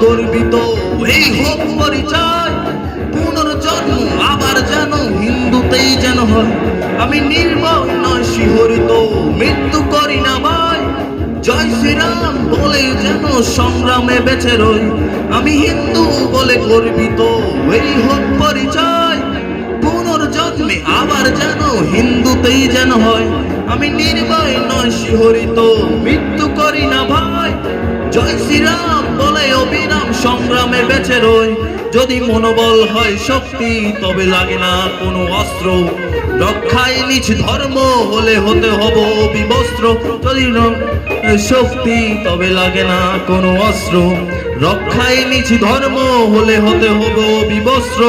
গর্বিত। এই হোক পরিচয়, পুনর্জন্ম আবার যেন হিন্দুতেই যেন হয়। আমি নির্মল নয় শিহরিত, মৃত্যু করি না ভাই। জয় শ্রীরাম বলে যেন সংগ্রামে বেঁচে রই। আমি হিন্দু বলে গর্বিত, এই হোক পরিচয়, পুনর্জন্মে আবার যেন হিন্দুতেই যেন হয়। আমি নির্ভয় নয় শিহরিত, মৃত্যু করি না ভাই। জয় শ্রীরাম বলে অবিরাম সংগ্রামে বেঁচে রই। যদি মনোবল হয় শক্তি, তবে লাগে না কোনো অস্ত্র। রক্ষায় নিজ ধর্ম হলে হতে হব বিবস্ত্র। যদি শক্তি, তবে লাগে না কোনো অস্ত্র। রক্ষায় নিজ ধর্ম হলে হতে হব বিবস্ত্র।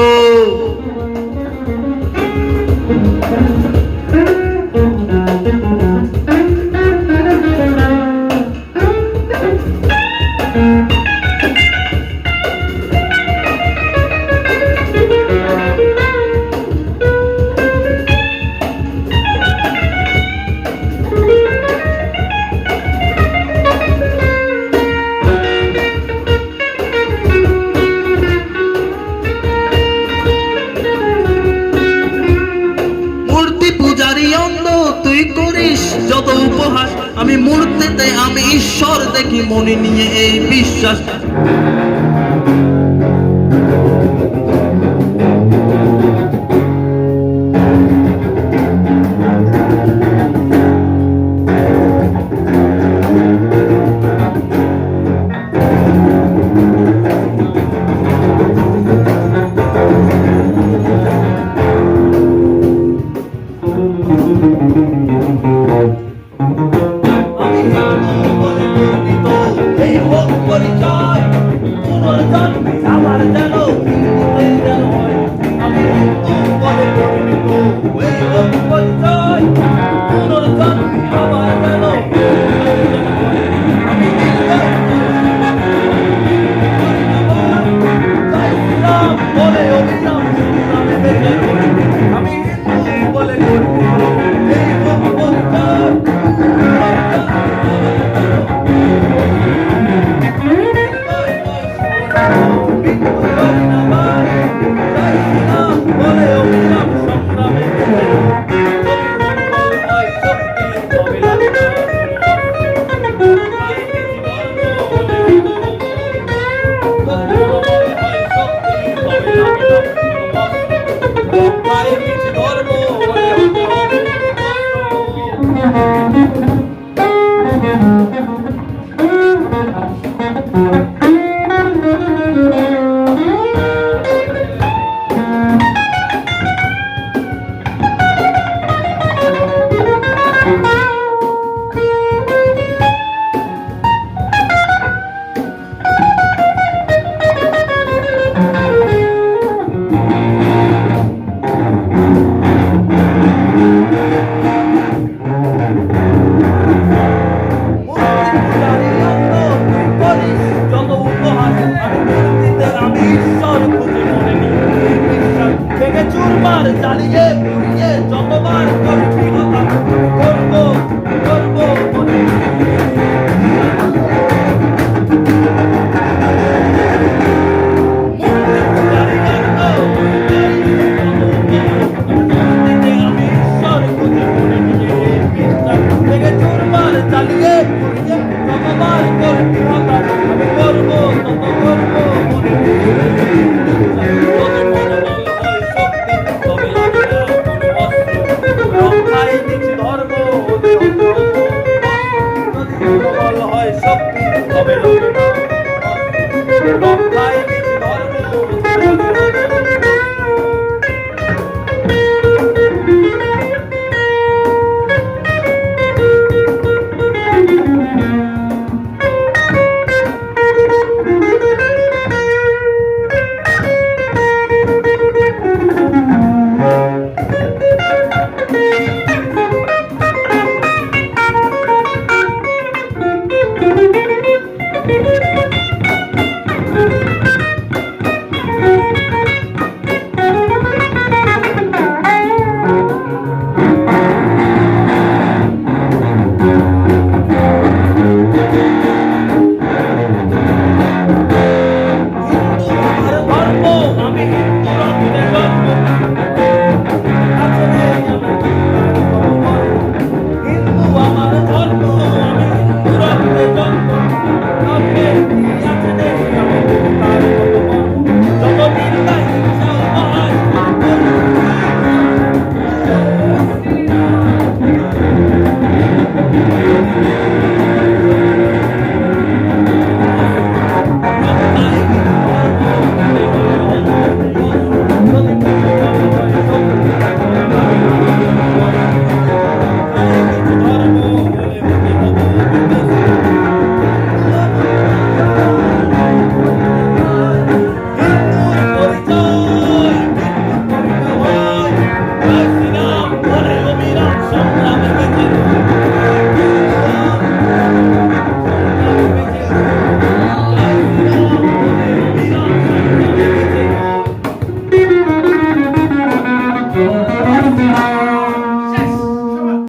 আমি মূর্তিতে আমি ঈশ্বর দেখি মনে নিয়ে এই বিশ্বাস। পরিচয় পুনর্জন্মে আমার যেন আমি পরিণত